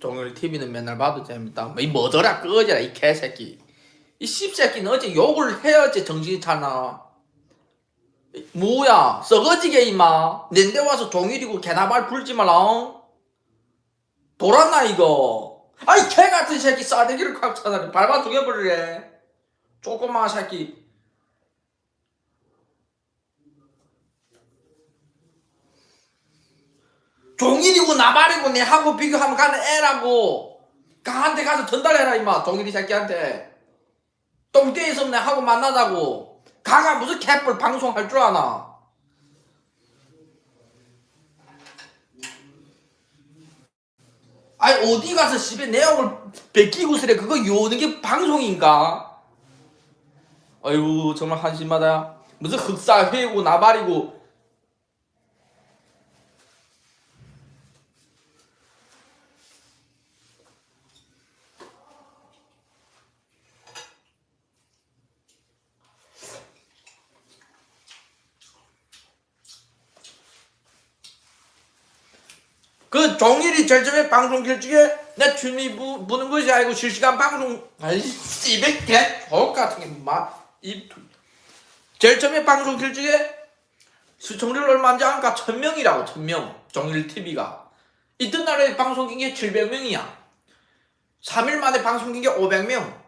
종일 TV는 맨날 봐도 재밌다. 뭐 이 뭐더라 꺼져라 이 개새끼. 이 씹새끼는 어째 욕을 해야지 정신이 차나. 이 뭐야 썩어지게 임마. 낸데 와서 종일이고 개나발 불지 마라. 어? 돌았나 이거. 아이 개 같은 새끼 싸대기를 꽉 차다니 밟아 죽여버리래. 조그마 새끼. 종일이고 나발이고 내하고 비교하면 가는 애라고. 가한테 가서 전달해라 임마. 종일이 새끼한테. 똥대에서 내하고 만나자고. 가가 무슨 개뿔 방송할 줄 아나? 아니 어디 가서 집에 내용을 베끼고 쓰래. 그거 요는 게 방송인가? 아이고 정말 한심하다. 무슨 흑사 회고 나발이고 그 종일이 처음에 방송 킬 중에 내 부, 부는 것이 아니고 실시간 방송 아이 씨백 개 같은 게막이 처음에 방송 킬 중에 시청률 얼마 안 안가 천명이라고 천명. 종일 TV가. 이튿 날에 방송 낀게 700명이야. 3일 만에 방송 낀게 500명.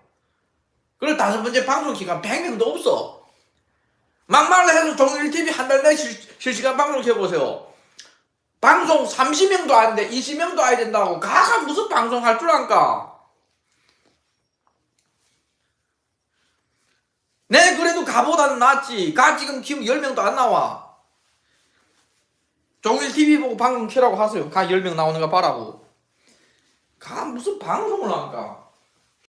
그리고 다섯 번째 방송 기간 100명도 없어. 막말을 해서 종일 TV 한 달내 실시간 방송 켜보세요 방송 30명도 안 돼, 20명도 아야 된다고. 가가 무슨 방송 할 줄 안까? 내 그래도 가보다는 낫지. 가 지금 키우면 10명도 안 나와. 종일 TV 보고 방송 키라고 하세요. 가 10명 나오는 거 봐라고. 가 무슨 방송을 한가?